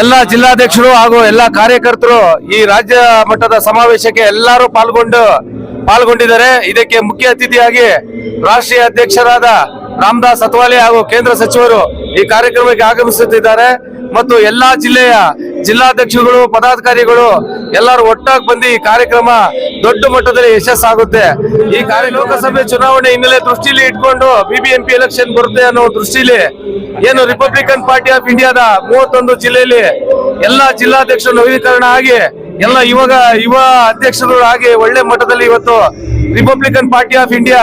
ಎಲ್ಲ ಜಿಲ್ಲಾಧ್ಯಕ್ಷರು ಹಾಗೂ ಎಲ್ಲ ಕಾರ್ಯಕರ್ತರು ಈ ರಾಜ್ಯ ಮಟ್ಟದ ಸಮಾವೇಶಕ್ಕೆ ಎಲ್ಲರೂ ಪಾಲ್ಗೊಂಡು ಪಾಲ್ಗೊಂಡಿದ್ದಾರೆ. ಇದಕ್ಕೆ ಮುಖ್ಯ ಅತಿಥಿಯಾಗಿ ರಾಷ್ಟ್ರೀಯ ಅಧ್ಯಕ್ಷರಾದ ರಾಮದಾಸ್ ಅತ್ವಾಲೆ ಹಾಗೂ ಕೇಂದ್ರ ಸಚಿವರು ಈ ಕಾರ್ಯಕ್ರಮಕ್ಕೆ ಆಗಮಿಸುತ್ತಿದ್ದಾರೆ. ಮತ್ತು ಎಲ್ಲಾ ಜಿಲ್ಲೆಯ ಜಿಲ್ಲಾಧ್ಯಕ್ಷರುಗಳು, ಪದಾಧಿಕಾರಿಗಳು ಎಲ್ಲರೂ ಒಟ್ಟಾಗಿ ಬಂದು ಈ ಕಾರ್ಯಕ್ರಮ ದೊಡ್ಡ ಮಟ್ಟದಲ್ಲಿ ಯಶಸ್ಸಾಗುತ್ತೆ. ಈ ಕಾರ್ಯ ಲೋಕಸಭೆ ಚುನಾವಣೆ ಹಿನ್ನೆಲೆ ದೃಷ್ಟಿಲಿ ಇಟ್ಕೊಂಡು ಬಿಬಿಎಂಪಿ ಎಲೆಕ್ಷನ್ ಬರುತ್ತೆ ಅನ್ನೋ ದೃಷ್ಟಿಲಿ ಏನು ರಿಪಬ್ಲಿಕನ್ ಪಾರ್ಟಿ ಆಫ್ ಇಂಡಿಯಾದ ಮೂವತ್ತೊಂದು ಜಿಲ್ಲೆಯಲ್ಲಿ ಎಲ್ಲಾ ಜಿಲ್ಲಾಧ್ಯಕ್ಷರು ನವೀಕರಣ ಆಗಿ ಎಲ್ಲ ಇವಾಗ ಯುವ ಅಧ್ಯಕ್ಷರು ಆಗಿ ಒಳ್ಳೆ ಮಟ್ಟದಲ್ಲಿ ಇವತ್ತು ರಿಪಬ್ಲಿಕನ್ ಪಾರ್ಟಿ ಆಫ್ ಇಂಡಿಯಾ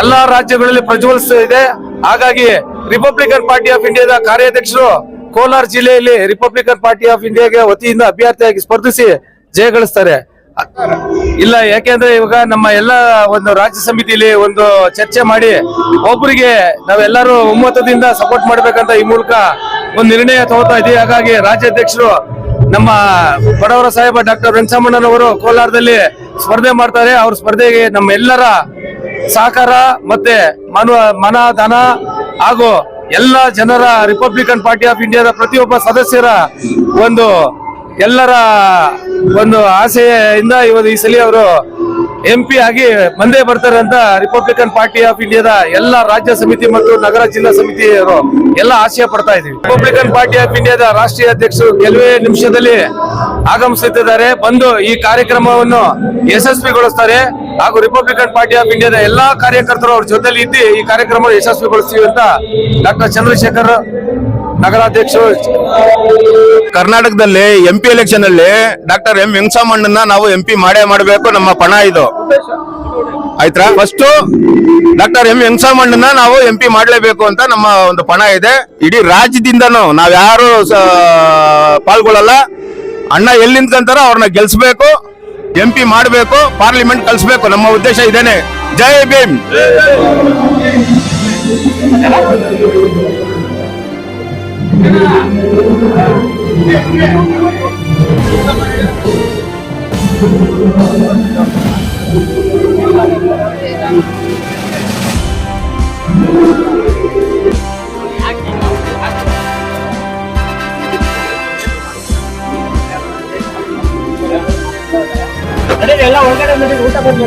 ಎಲ್ಲಾ ರಾಜ್ಯಗಳಲ್ಲಿ ಪ್ರಜ್ವಲಿಸ್ತಾ ಇದೆ. ಹಾಗಾಗಿ ರಿಪಬ್ಲಿಕನ್ ಪಾರ್ಟಿ ಆಫ್ ಇಂಡಿಯಾದ ಕಾರ್ಯಾಧ್ಯಕ್ಷರು ಕೋಲಾರ ಜಿಲ್ಲೆಯಲ್ಲಿ ರಿಪಬ್ಲಿಕನ್ ಪಾರ್ಟಿ ಆಫ್ ಇಂಡಿಯಾಗೆ ವತಿಯಿಂದ ಅಭ್ಯರ್ಥಿಯಾಗಿ ಸ್ಪರ್ಧಿಸಿ ಜಯಗಳಿಸ್ತಾರೆ ಇಲ್ಲ, ಯಾಕೆಂದ್ರೆ ಇವಾಗ ನಮ್ಮ ಎಲ್ಲ ಒಂದು ರಾಜ್ಯ ಸಮಿತಿಲಿ ಒಂದು ಚರ್ಚೆ ಮಾಡಿ ಒಬ್ಬರಿಗೆ ನಾವೆಲ್ಲರೂ ಒಮ್ಮತದಿಂದ ಸಪೋರ್ಟ್ ಮಾಡ್ಬೇಕಂತ ಈ ಮೂಲಕ ಒಂದು ನಿರ್ಣಯ ತಗೋತಾ ಇದೀವಿ. ಹಾಗಾಗಿ ರಾಜ್ಯಾಧ್ಯಕ್ಷರು ನಮ್ಮ ಬಡವರ ಸಾಹೇಬ ಡಾಕ್ಟರ್ ವೆಂಕಟಮ್ಮಣ್ಣನವರು ಕೋಲಾರದಲ್ಲಿ ಸ್ಪರ್ಧೆ ಮಾಡ್ತಾರೆ. ಅವ್ರ ಸ್ಪರ್ಧೆಗೆ ನಮ್ಮ ಎಲ್ಲರ ಸಹಕಾರ ಮತ್ತೆ ಮನ ಮನ ಧನ ಹಾಗೂ ಎಲ್ಲ ಜನರ ರಿಪಬ್ಲಿಕನ್ ಪಾರ್ಟಿ ಆಫ್ ಇಂಡಿಯಾದ ಪ್ರತಿಯೊಬ್ಬ ಸದಸ್ಯರ ಒಂದು ಎಲ್ಲರ ಒಂದು ಆಸೆಯಿಂದ ಇವತ್ತು ಈ ಸಲ ಅವರು ಎಂ ಪಿ ಆಗಿ ಬಂದೇ ಬರ್ತಾರೆ ಅಂತ ರಿಪಬ್ಲಿಕನ್ ಪಾರ್ಟಿ ಆಫ್ ಇಂಡಿಯಾದ ಎಲ್ಲ ರಾಜ್ಯ ಸಮಿತಿ ಮತ್ತು ನಗರ ಜಿಲ್ಲಾ ಸಮಿತಿಯವರು ಎಲ್ಲ ಆಶಯ ಪಡ್ತಾ ಇದೀವಿ ರಿಪಬ್ಲಿಕನ್ ಪಾರ್ಟಿ ಆಫ್ ಇಂಡಿಯಾದ ರಾಷ್ಟ್ರೀಯ ಅಧ್ಯಕ್ಷರು ಕೆಲವೇ ನಿಮಿಷದಲ್ಲಿ ಆಗಮಿಸುತ್ತಿದ್ದಾರೆ. ಬಂದು ಈ ಕಾರ್ಯಕ್ರಮವನ್ನು ಯಶಸ್ವಿಗೊಳಿಸ್ತಾರೆ. ಹಾಗೂ ರಿಪಬ್ಲಿಕನ್ ಪಾರ್ಟಿ ಆಫ್ ಇಂಡಿಯಾದ ಎಲ್ಲಾ ಕಾರ್ಯಕರ್ತರು ಅವ್ರ ಜೊತೆಲಿ ಇದ್ದು ಈ ಕಾರ್ಯಕ್ರಮ ಯಶಸ್ವಿಗೊಳಿಸ್ತೀವಿ ಅಂತ ಡಾಕ್ಟರ್ ಚಂದ್ರಶೇಖರ್ ನಗರಾಧ್ಯಕ್ಷರು ಕರ್ನಾಟಕದಲ್ಲಿ ಎಂ ಪಿ ಎಲೆಕ್ಷನ್ ಅಲ್ಲಿ ಡಾಕ್ಟರ್ ಎಂ ವೆಂಕಟಮ್ಮಣ್ಣನ ನಾವು ಎಂ ಪಿ ಮಾಡೇ ಮಾಡಬೇಕು, ನಮ್ಮ ಪಣ ಇದು. ಆಯ್ತಾ ಫಸ್ಟ್ ಡಾಕ್ಟರ್ ಎಂ ವೆಂಕಟಮ್ಮಣ್ಣನ ನಾವು ಎಂ ಪಿ ಮಾಡಲೇಬೇಕು ಅಂತ ನಮ್ಮ ಒಂದು ಪಣ ಇದೆ. ಇಡೀ ರಾಜ್ಯದಿಂದನೂ ನಾವ್ ಯಾರು ಪಾಲ್ಗೊಳ್ಳಲ್ಲ. ಅಣ್ಣ ಎಲ್ಲಿ ನಿಂತ್ಕೊಂತಾರೋ ಅವ್ರನ್ನ ಗೆಲ್ಸ್ಬೇಕು. ಎಂ ಪಿ ಮಾಡಬೇಕು ಪಾರ್ಲಿಮೆಂಟ್ ಕಳಿಸ್ಬೇಕು. ನಮ್ಮ ಉದ್ದೇಶ ಇದೇನೆ. ಜೈ ಭೀಮ್. ಎಲ್ಲ வளர்க்கறது ஊட்ட போட்டு